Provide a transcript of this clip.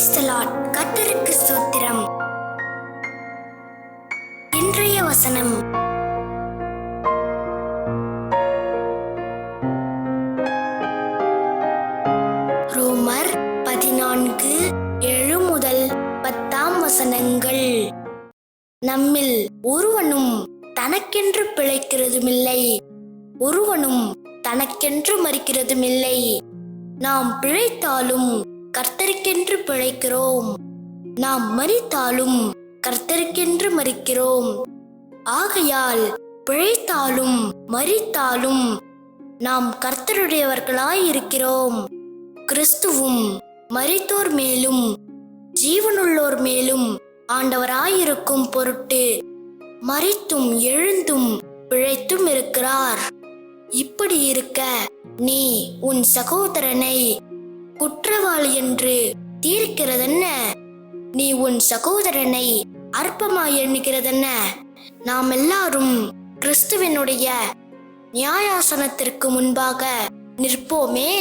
கத்தருக்கு சூத்திரம். இன்றைய வசனம். ரோமர் பதினான்கு ஏழு முதல் பத்தாம் வசனங்கள். நம்மில் ஒருவனும் தனக்கென்று பிழைக்கிறதுமில்லை. ஒருவனும் தனக்கென்று மறிக்கிறதுமில்லை. நாம் பிழைத்தாலும் கர்த்தருக்கென்று பிழைக்கிறோம். நாம் மறித்தாலும் கர்த்தருக்கென்று மறிக்கிறோம் ஆகையால் பிழைத்தாலும் மறித்தாலும் நாம் கர்த்தருடையவர்களாய் இருக்கிறோம். கிறிஸ்துவும் மறித்தோர் மேலும் ஜீவனுள்ளோர் மேலும் ஆண்டவராயிருக்கும் பொருட்டு மறித்தும் எழுந்தும் பிழைத்தும் இருக்கிறார். இப்படி இருக்க நீ உன் சகோதரனை குற்றவாளி என்று தீர்க்கிறதென்ன? நீ உன் சகோதரனை அற்பமாய் எண்ணுகிறதென்ன? நாம் எல்லாரும் கிறிஸ்துவனுடைய நியாயாசனத்திற்கு முன்பாக நிற்போமே.